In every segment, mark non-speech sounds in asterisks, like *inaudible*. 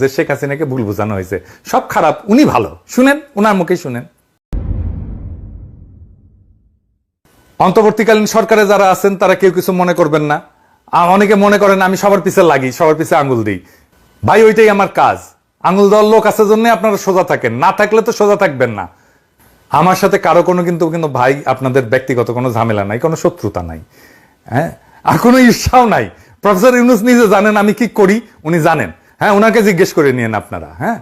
যে শেখ হাসিনাকে ভুল বোঝানো হয়েছে। সব খারাপ, উনি ভালো। শুনেন ওনার মুখে শুনেন। অন্তর্বর্তীকালীন সরকারে যারা আছেন, তারা কেউ কিছু মনে করবেন না। অনেকে মনে করেন, আমি সবার পিছে লাগি, সবার পিছে আঙ্গুল দিই। ভাই, ওইটাই আমার কাজ। আঙ্গুল দেওয়ার লোক আছে জন্য আপনারা সোজা থাকেন। না থাকলে তো সোজা থাকবেন না। আমার সাথে কারও কোনো কিন্তু কিন্তু ভাই, আপনাদের ব্যক্তিগত কোনো ঝামেলা নাই, কোনো শত্রুতা নাই। হ্যাঁ? আর কোনো ঈর্ষাও নাই। প্রফেসর ইউনুস নিজে জানেন আমি কি করি, উনি জানেন। হ্যাঁ ওনাকে জিজ্ঞেস করে নিয়েন আপনারা হ্যাঁ?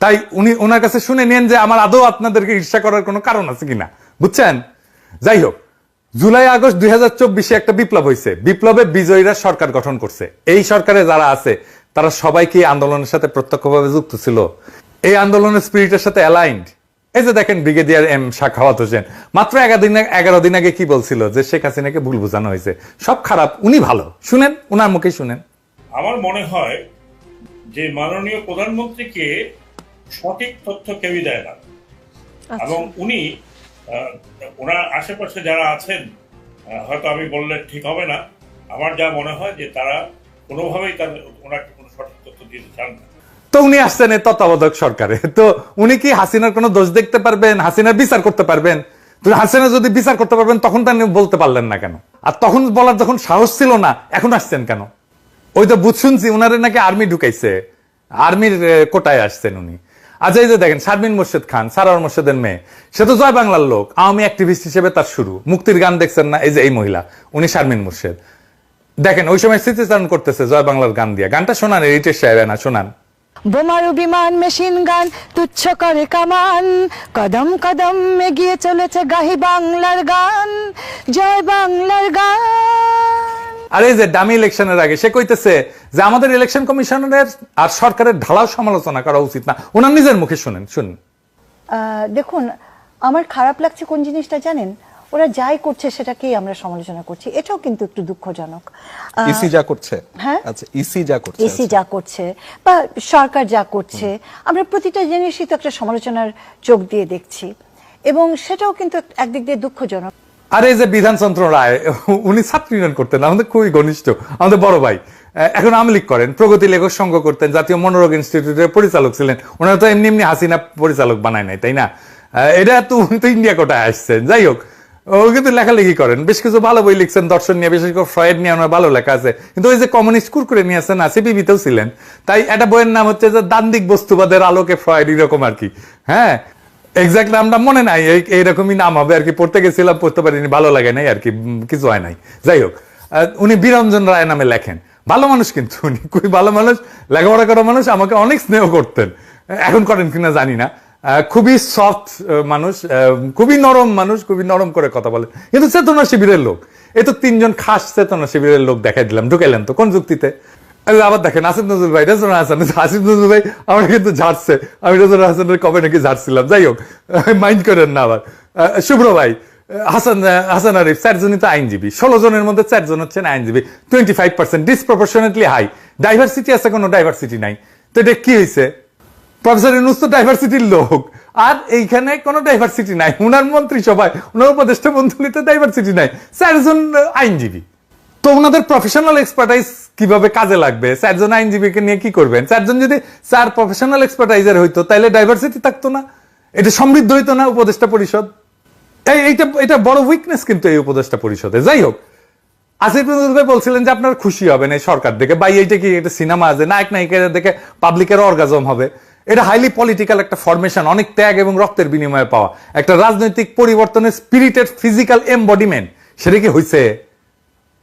তাই উনি ওনার কাছে শুনে নিন যে আমার আদৌ আপনাদেরকে ঈর্ষা করার কোনো কারণ আছে কিনা। বুঝছেন? যাই হোক, জুলাই আগস্ট দুই হাজার চব্বিশে একটা বিপ্লব হয়েছে বিপ্লবে বিজয়ীরা সরকার গঠন করছে। এই সরকারে যারা আছে, তারা সবাইকে আন্দোলনের সাথে প্রত্যক্ষভাবে যুক্ত ছিল। এই আন্দোলনের স্পিরিটের সাথে অ্যালাইন্ড এই যে দেখেন ব্রিগেডিয়ার এম শাখাওয়াত হোসেন। মাত্র এগারো দিন এগারো দিন আগে কি বলছিল যে শেখ হাসিনাকে ভুল বোঝানো হয়েছে? সব খারাপ, উনি ভালো। শুনেন, উনার মুখে শুনেন। আমার মনে হয় যে মাননীয় প্রধানমন্ত্রীকে সঠিক তথ্য কেউই দেয় না। এবং উনি ওনার আশেপাশে যারা আছেন হয়তো আমি বললে ঠিক হবে না। আমার যা মনে হয় যে তারা কোনোভাবেই তাদের ওনাকে কোনো সঠিক তথ্য দিতে চান না। তো উনি আসছেন এই তত্ত্বাবধায়ক সরকারে। তো উনি কি হাসিনার কোনো দোষ দেখতে পারবেন? হাসিনার বিচার করতে পারবেন? তো হাসিনা যদি বিচার করতে পারবেন তখন তা বলতে পারলেন না কেন? আর তখন বলার যখন সাহস ছিল না এখন আসছেন কেন? ওই তো বুঝ শুনছি, উনারে নাকি আর্মি ঢুকাইছে। আর্মির কোটায় আসছেন উনি। আচ্ছা এই যে দেখেন, শারমিন মোর্শেদ খান সারার মোর্শেদের মেয়ে। সে তো জয় বাংলার লোক, আওয়ামী অ্যাক্টিভিস্ট হিসেবে তার শুরু। মুক্তির গান দেখছেন না এই যে এই মহিলা, উনি শারমিন মোর্শেদ। দেখেন, ওই সময় স্মৃতিচারণ করতেছে জয় বাংলার গান দিয়ে। গানটা শোনান রিটেশ সাহেব, না, শোনান। বোমারু বিমান, মেশিন গান, তুচ্ছ করে কামান। কদম কদম, এগিয়ে চলেছে গাহি বাংলার গান। জয় বাংলার গান আর এই যে ডামি ইলেকশনের আগে সে কইতেছে যে আমাদের ইলেকশন কমিশনের আর সরকারের ঢালাও সমালোচনা করা উচিত না। ওনার নিজের মুখে শুনেন শুনুন। দেখুন আমার খারাপ লাগছে কোন জিনিসটা জানেন? ওরা যাই করছে সেটাকেই আমরা সমালোচনা করছি। এটাও কিন্তু একটু দুঃখজনক। ইসি যা করছে। হ্যাঁ? আচ্ছা ইসি যা করছে এসি যা করছে বা সরকার যা করছে আমরা প্রতিটা জিনিসই তো একটা সমালোচনার চোখ দিয়ে দেখছি। এবং সেটাও কিন্তু একদিক দিয়ে দুঃখজনক। আর এই যে বিধানচন্দ্র রায়, উনি ছাত্র ইউনিয়ন করতেন, আমাদের খুবই ঘনিষ্ঠ, আমাদের বড় ভাই। এখন আওয়ামী লীগ করেন, প্রগতি লেখক সংঘ করতেন, জাতীয় মনোরোগ ইনস্টিটিউটের পরিচালক ছিলেন। ওনারা তো এমনি এমনি হাসিনা পরিচালক বানায় নাই, তাই না? এটা তো উনি তো ইন্ডিয়া কোটায় আসছেন, যাই হোক। ও কিন্তু লেখালেখি করেন, বেশ কিছু ভালো বই লিখছেন, দর্শন নিয়ে, বিশেষ করে ফ্রয়েড নিয়ে ওনার ভালো লেখা আছে। কিন্তু ওই যে কমিউনিস্ট কুরকুরে নিয়ে আসেন আছে বিবিতেও ছিলেন। তাই একটা বইয়ের নাম হচ্ছে যে, দান্দিক বস্তুবাদের আলোকে ফ্রয়েড, এরকম আর কি। হ্যাঁ? এক্স্যাক্ট নামটা মনে নাই এইরকমই নাম হবে আর কি। পড়তে গেছিলাম, পড়তে পারিনি, ভালো লাগে নাই আর কি কিছু হয় নাই। যাই হোক উনি বীরঞ্জন রায় নামে লেখেন। ভালো মানুষ কিন্তু উনি, খুবই ভালো মানুষ, লেখাপড়া করা মানুষ, আমাকে অনেক স্নেহ করতেন। এখন করেন কিনা জানি না। খুবই সফট মানুষ খুবই নরম মানুষ, খুবই নরম করে কথা বলে কিন্তু চেতনা শিবিরের লোক এই তো তিনজন খাস চেতনা শিবিরের লোক দেখাই দিলাম, ঢুকাইলেন তো, কোন যুক্তিতে? আবার দেখেন, আসিফ নজরুল ভাই রেজনা হাসান, আসিফ নজরুল ভাই আমার কিন্তু ঝাড়ছে। আমি রেজনা হাসানের কবে নাকি ঝাড়ছিলাম। যাই হোক *laughs* মাইন্ড করেন না আবার। শুভ্র ভাই হাসান হাসান আরিফ চারজনই তো আইনজীবী। ষোলো জনের মধ্যে চারজন হচ্ছেন আইনজীবী। Twenty five percent disproportionately high diversity আছে, কোনো ডাইভার্সিটি নাই। তো এটা কি হয়েছে প্রফেসর ইউনুস তো ডাইভার্সিটির লোক। আর এইখানে কোনো ডাইভার্সিটি নাই। উনার মন্ত্রিসভায় উনার উপদেষ্টা মন্ত্রীতে ডাইভার্সিটি নাই। চারজন আইনজীবী। তো ওনাদের প্রফেশনাল এক্সপার্টাইজ কীভাবে কাজে লাগবে? চারজন আইনজীবীকে নিয়ে কি করবেন? চারজন যদি চার প্রফেশনাল এক্সপার্টাইজার হইতো তাহলে ডাইভার্সিটি থাকতো না? এটা সমৃদ্ধ হইতো না উপদেষ্টা পরিষদ? এইটা, এটা বড় উইকনেস কিন্তু এই উপদেষ্টা পরিষদে। যাই হোক, আসিফ ভাই বলছিলেন যে আপনার খুশি হবেন এই সরকার দেখে। বা এইটা কি, এটা সিনেমা আছে? নায়ক, নায়িকারা দেখে পাবলিকের অর্গাজম হবে। এটা হাইলি পলিটিক্যাল একটা ফরমেশন অনেক ত্যাগ এবং রক্তের বিনিময়ে পাওয়া। একটা রাজনৈতিক পরিবর্তনের স্পিরিটেড ফিজিক্যাল এমবডিমেন্ট সেটা কি হয়েছে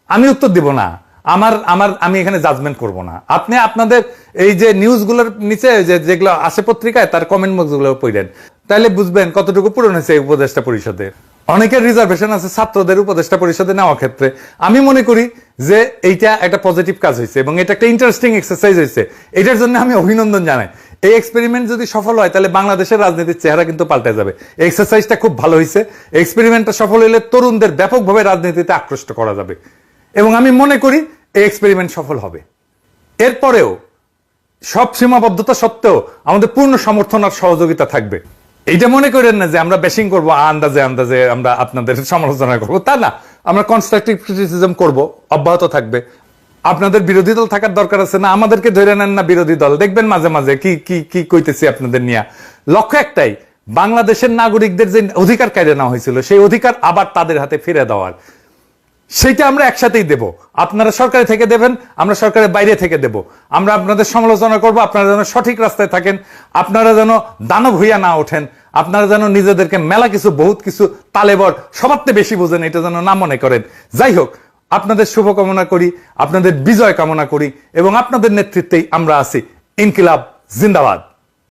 আমি উত্তর দিব না। আমার আমার, আমি এখানে জাজমেন্ট করব না। আপনি আপনাদের এই যে নিউজগুলোর নিচে যে, যেগুলো আসে পত্রিকায়, তার কমেন্ট বক্সগুলো পড়েন। তাহলে বুঝবেন কতটুকু পূরণ হয়েছে এই উপদেষ্টা পরিষদে অনেকের রিজার্ভেশন আছে ছাত্রদের উপদেষ্টা পরিষদে নেওয়া ক্ষেত্রে। আমি মনে করি যে এইটা একটা পজিটিভ কাজ হয়েছে এবং এটা একটা ইন্টারেস্টিং এক্সারসাইজ হয়েছে। এটার জন্য আমি অভিনন্দন জানাই। এই এক্সপেরিমেন্ট যদি সফল হয়, তাহলে বাংলাদেশের রাজনীতির চেহারা কিন্তু পাল্টে যাবে। এক্সারসাইজটা খুব ভালো হয়েছে। এক্সপেরিমেন্টটা সফল হলে তরুণদের ব্যাপকভাবে রাজনীতিতে আকৃষ্ট করা যাবে। এবং আমি মনে করি এই এক্সপেরিমেন্ট সফল হবে। এরপরেও সব সীমাবদ্ধতা সত্ত্বেও আমাদের পূর্ণ সমর্থন আর সহযোগিতা থাকবে। এইটা মনে করেন না যে আমরা বেশিং করব আন্দাজে আন্দাজে আমরা আপনাদের *laughs* সমালোচনা করব। তা না, আমরা কনস্ট্রাকটিভ ক্রিটিসিজম করব, অব্যাহত থাকবে। আপনাদের বিরোধী দল থাকার দরকার আছে না? আমাদেরকে ধরে নেন না বিরোধী দল। দেখবেন মাঝে মাঝে কি কি কি কইতেছি আপনাদের নিয়ে। লক্ষ্য একটাই, বাংলাদেশের নাগরিকদের যে অধিকার কেড়ে নেওয়া হয়েছিল, সেই অধিকার আবার তাদের হাতে ফিরে দেওয়ার। সেইটা আমরা একসাথেই দেব। আপনারা সরকারে থেকে দেবেন, আমরা সরকারের বাইরে থেকে দেব। আমরা আপনাদের সমালোচনা করব, আপনারা যেন সঠিক রাস্তায় থাকেন, আপনারা যেন দানব হইয়া না ওঠেন, আপনারা যেন নিজেদেরকে মেলা কিছু, বহুত কিছু, তালেবর সবার বেশি বোঝেন, এটা যেন না মনে করেন। যাই হোক, আপনাদের শুভকামনা করি, আপনাদের বিজয় কামনা করি, এবং আপনাদের নেতৃত্বেই আমরা আছি। ইনকিলাব, জিন্দাবাদ।